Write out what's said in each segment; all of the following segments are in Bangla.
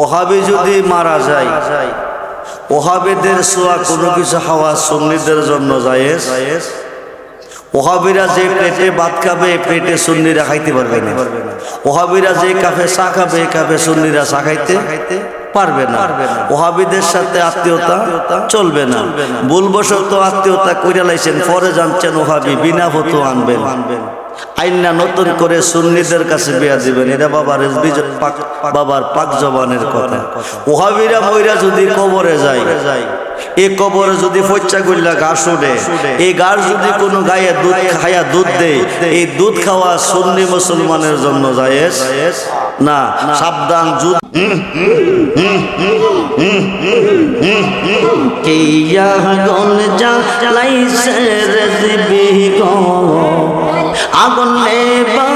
ওহাবি যদি মারা যায়, ওহাবিদের সোয়া কোনো কিছু হাওয়া সুন্নিদের জন্য যায় ওহাবিরা যে পেটে ভাত খাবে পেটে সুন্নিরা খাইতে পারবে না। ওহাবিরা যে কাফে চা খাবে কাফে সুন্নিরা চা খাইতে পারবে না। ওহাবিদের সাথে আত্মীয়তা চলবে না। ভুলবশত আত্মীয়তা কইরা লাইছেন, পরে জানছেন ওহাবি বিনা ফতো আনবেন। আইনা নতুন করে সুন্নিদের কাছে বিয়া দিবেন। এটা বাবার বাবার পাক জবানের কথা। ওহাবিরা মইরা যদি কবরে যায় এই কবরে যদি ফচ্চা গুল্লা ঘাস উঠে এই ঘাস যদি কোনো গায়ে দুধ খায়া দুধ দেয়, এই দুধ খাওয়া সুন্নি মুসলমানের জন্য যায় না, সাবধান, যুদ্ধ আগুন লেবা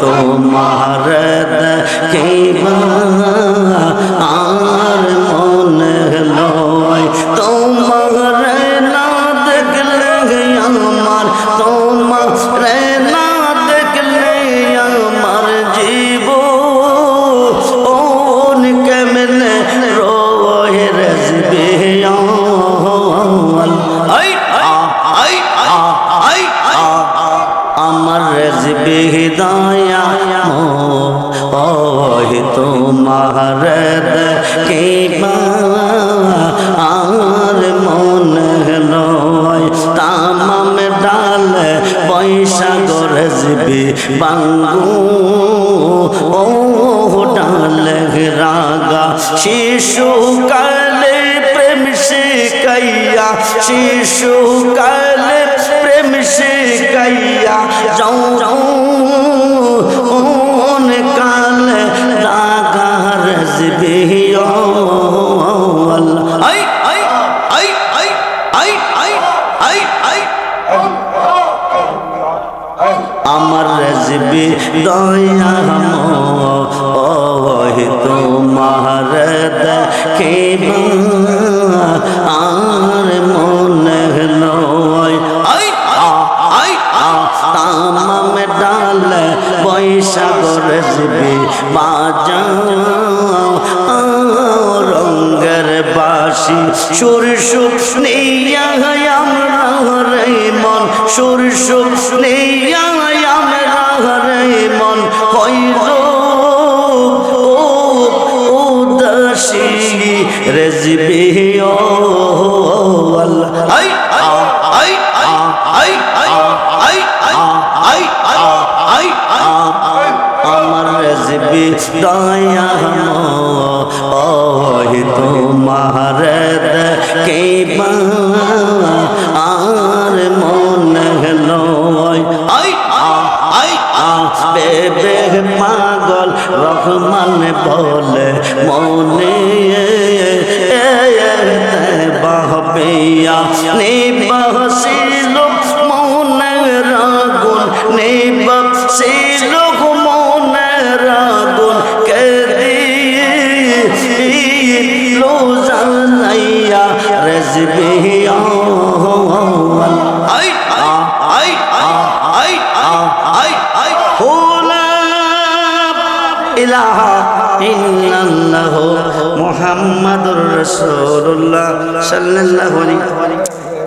তোমার কেবা আর রেজবে হৃদয়া ওহি তোমার কে আর মনে লয় তামাম ডাল বৈশাখ রেজবে বাঙ্গু ও ডাল রাগা, শিশু কালে প্রেম শিকাইয়া, শিশু কালে প্রেম শিকাইয়া যাও যাও কাল রাগা রেজবে আই আই আই আই আই আই আই আই। আমার রেজবি দয়া সাগর জিবি মা রঙ্গের বাসি। সুর সুখ নেই আমরা রে মন। সুরসুখ নেই দয়া ওহি তোমার কে আর মনে আই বেবে পাগল রহমান বলে মনে বাহবিয়া নিবাসিল দিলো জানাইয়া রেজবিয়া আই আই আই আই আই আই ইলাহা ইল্লাল্লাহু মুহাম্মাদুর রাসূলুল্লাহ সাল্লাল্লাহু আলাইহি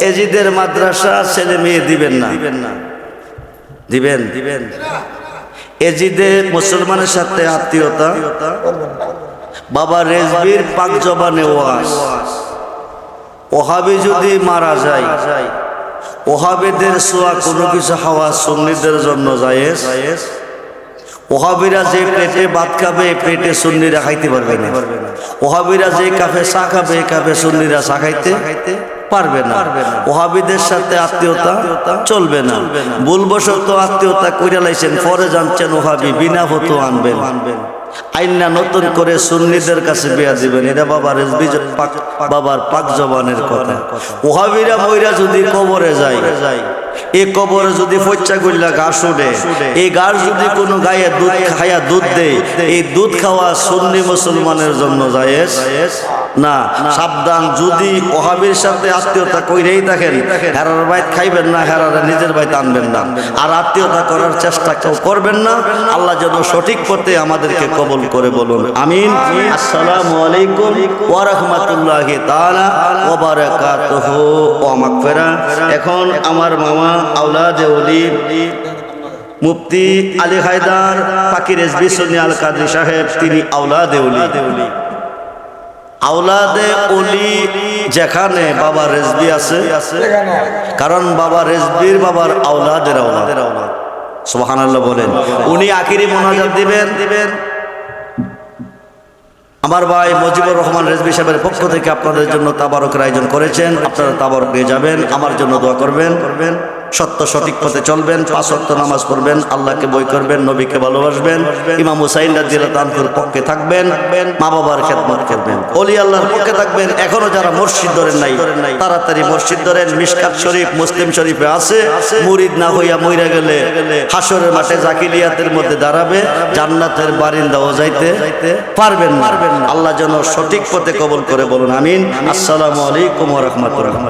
এজিদের মাদ্রাসা ছেলে মেয়ে দিবেন না? দিবেন দিবেন? এজিদে মুসলমানের সাথে আত্মীয়তা? বাবা রেজবির পাক জবানে ওয়াজ। ওহাবি যদি মারা যায়, ওহাবেদের সোয়া কোনো কিছু হাওয়া সুন্নিদের জন্য জায়েজ। ওহাবিরা যে পেটে ভাত খাবে পেটে সুন্নিরা খাইতে পারবে না। ওহাবিরা যে কাফে চা খাবে কাফে সুন্নিরা চা খাইতে পারবে না। ওহাবিদের সাথে আত্মীয়তা চলবে না। ভুলবশত আত্মীয়তা কইরা লাইছেন, পরে জানছেন ওহাবি বিনা ফটো আনবেন। আইনা নতুন করে সুন্নিদের কাছে বিয়া দিবেন। এটা বাবার বাবার পাক জবানের কথা। ওহাবিরা ময়রা যদি কবরে যায় এই কবরে যদি ফচ্চা গুল্লা ঘাস উঠে এই গাছ যদি কোনো গায়ে দুধ খায়া দুধ দেয়, এই দুধ খাওয়া সুন্নি মুসলমানের জন্য জায়েজ? না সাবধান যদি ওহাবির সাথে আত্মীয়তা কইরেই থাকেন হেরার বাইত খাইবেন না হেরারা নিজের বাইত আনবেন না। আর আত্মীয়তা করার চেষ্টা কেউ করবেন না আল্লাহ যেন সঠিক পথে আমাদেরকে কবল করে বলুন। আমিন। আসসালামু আলাইকুম ওয়া রাহমাতুল্লাহি তাআলা ওয়া বারাকাতুহু। ওয়া মাগফিরা। এখন আমার মামা আওলাদে ওলি মুফতি আলী হায়দার ফাকির এসবি সুনিয়াল কাদরি সাহেব তিনি আওলাদে ওলি। আওলাদে ওলি যেখানে বাবা রেজবি আছে কারণ বাবা রেজবির বাবার আওলাদের আওলাদের আওলাদ। সুবহানাল্লাহ বলেন। উনি আখিরি মোনাজাত দিবেন। দিবেন আমার ভাই মজিবুর রহমান রেজবি সাহেবের পক্ষ থেকে আপনাদের জন্য তাবারকের আয়োজন করেছেন। আপনারা তাবারক নিয়ে যাবেন। আমার জন্য দোয়া করবেন করবেন। সত্য সঠিক পথে চলবেন, পাঁচ ওয়াক্ত নামাজ পড়বেন, আল্লাহকে বই করবেন, নবীকে ভালোবাসবেন, ইমাম হুসাইন তাআলার পক্ষে থাকবেন মা বাবার খেদমত করবেন। ওলি আল্লাহর পক্ষে থাকবেন, এখনও যারা মসজিদ ধরেন নাই, তাড়াতাড়ি মসজিদ ধরেন, মিশকাত শরীফ, মুসলিম শরীফে আছে, মুরিদ না হইয়া মইরা গেলে হাসরের মাঠে জাকিলিয়াতের মধ্যে দাঁড়াবে, জান্নাতের বারিন্দাও যাইতে পারবেন না। আল্লাহ যেন সঠিক পথে কবল করে বলুন, আমিন। আসসালামু আলাইকুম রাহমাতুল্লাহ।